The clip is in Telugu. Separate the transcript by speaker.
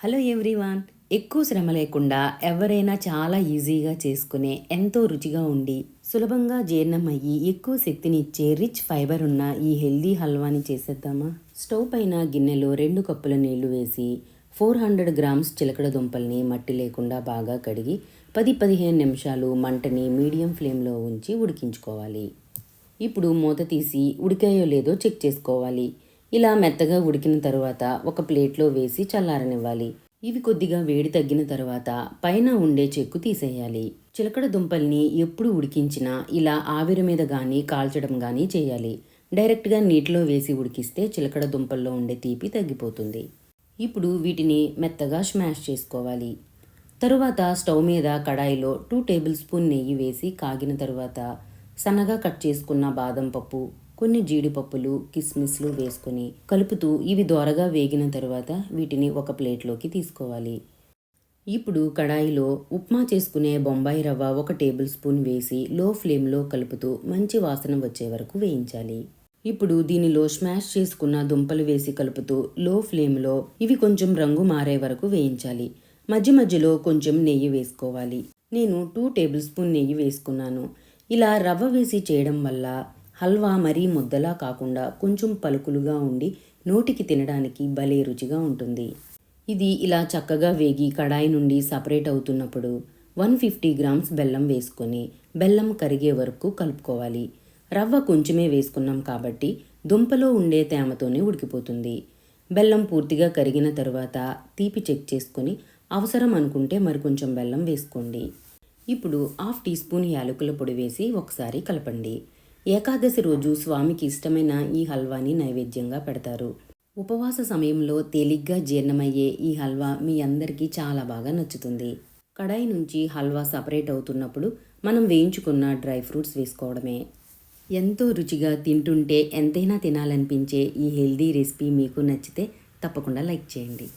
Speaker 1: Hello everyone. ఎక్కువ శ్రమ లేకుండా ఎవరైనా చాలా ఈజీగా చేసుకునే ఎంతో రుచిగా ఉండి సులభంగా జీర్ణమయ్యి ఎక్కువ శక్తినిచ్చే రిచ్ ఫైబర్ ఉన్న ఈ హెల్దీ హల్వాని చేసేద్దామా? స్టవ్ పైన గిన్నెలో రెండు కప్పుల నీళ్ళు వేసి ఫోర్ హండ్రెడ్ గ్రామ్స్ చిలకడ దుంపల్ని మట్టి లేకుండా బాగా కడిగి పది పదిహేను నిమిషాలు మంటని మీడియం ఫ్లేమ్లో ఉంచి ఉడికించుకోవాలి. ఇప్పుడు మూత తీసి ఉడికాయో లేదో చెక్ చేసుకోవాలి. ఇలా మెత్తగా ఉడికిన తర్వాత ఒక ప్లేట్లో వేసి చల్లారనివ్వాలి. ఇవి కొద్దిగా వేడి తగ్గిన తర్వాత పైన ఉండే చెక్కు తీసేయాలి. చిలకడ దుంపల్ని ఎప్పుడు ఉడికించినా ఇలా ఆవిరి మీద కానీ కాల్చడం కానీ చేయాలి. డైరెక్ట్గా నీటిలో వేసి ఉడికిస్తే చిలకడ దుంపల్లో ఉండే తీపి తగ్గిపోతుంది. ఇప్పుడు వీటిని మెత్తగా స్మాష్ చేసుకోవాలి. తరువాత స్టవ్ మీద కడాయిలో టూ టేబుల్ స్పూన్ నెయ్యి వేసి కాగిన తరువాత సన్నగా కట్ చేసుకున్న బాదం పప్పు కొన్ని జీడిపప్పులు కిస్మిస్లు వేసుకొని కలుపుతూ ఇవి దోరగా వేగిన తర్వాత వీటిని ఒక ప్లేట్లోకి తీసుకోవాలి. ఇప్పుడు కడాయిలో ఉప్మా చేసుకునే బొంబాయి రవ్వ ఒక టేబుల్ స్పూన్ వేసి లో ఫ్లేమ్లో కలుపుతూ మంచి వాసన వచ్చే వరకు వేయించాలి. ఇప్పుడు దీనిలో స్మాష్ చేసుకున్న దుంపలు వేసి కలుపుతూ లో ఫ్లేమ్లో ఇవి కొంచెం రంగు మారే వరకు వేయించాలి. మధ్య మధ్యలో కొంచెం నెయ్యి వేసుకోవాలి. నేను టూ టేబుల్ స్పూన్ నెయ్యి వేసుకున్నాను. ఇలా రవ్వ వేసి చేయడం వల్ల హల్వా మరీ ముద్దలా కాకుండా కొంచెం పలుకులుగా ఉండి నోటికి తినడానికి భలే రుచిగా ఉంటుంది. ఇది ఇలా చక్కగా వేగి కడాయి నుండి సపరేట్ అవుతున్నప్పుడు వన్ ఫిఫ్టీ గ్రామ్స్ బెల్లం వేసుకొని బెల్లం కరిగే వరకు కలుపుకోవాలి. రవ్వ కొంచెమే వేసుకున్నాం కాబట్టి దుంపలో ఉండే తేమతోనే ఉడికిపోతుంది. బెల్లం పూర్తిగా కరిగిన తరువాత తీపి చెక్ చేసుకొని అవసరం అనుకుంటే మరికొంచెం బెల్లం వేసుకోండి. ఇప్పుడు హాఫ్ టీ స్పూన్ యాలకుల పొడి వేసి ఒకసారి కలపండి. ఏకాదశి రోజు స్వామికి ఇష్టమైన ఈ హల్వాని నైవేద్యంగా పెడతారు. ఉపవాస సమయంలో తేలిగ్గా జీర్ణమయ్యే ఈ హల్వా మీ అందరికీ చాలా బాగా నచ్చుతుంది. కడాయి నుంచి హల్వా సపరేట్ అవుతున్నప్పుడు మనం వేయించుకున్న డ్రై ఫ్రూట్స్ వేసుకోవడమే. ఎంతో రుచిగా తింటుంటే ఎంతైనా తినాలనిపించే ఈ హెల్దీ రెసిపీ మీకు నచ్చితే తప్పకుండా లైక్ చేయండి.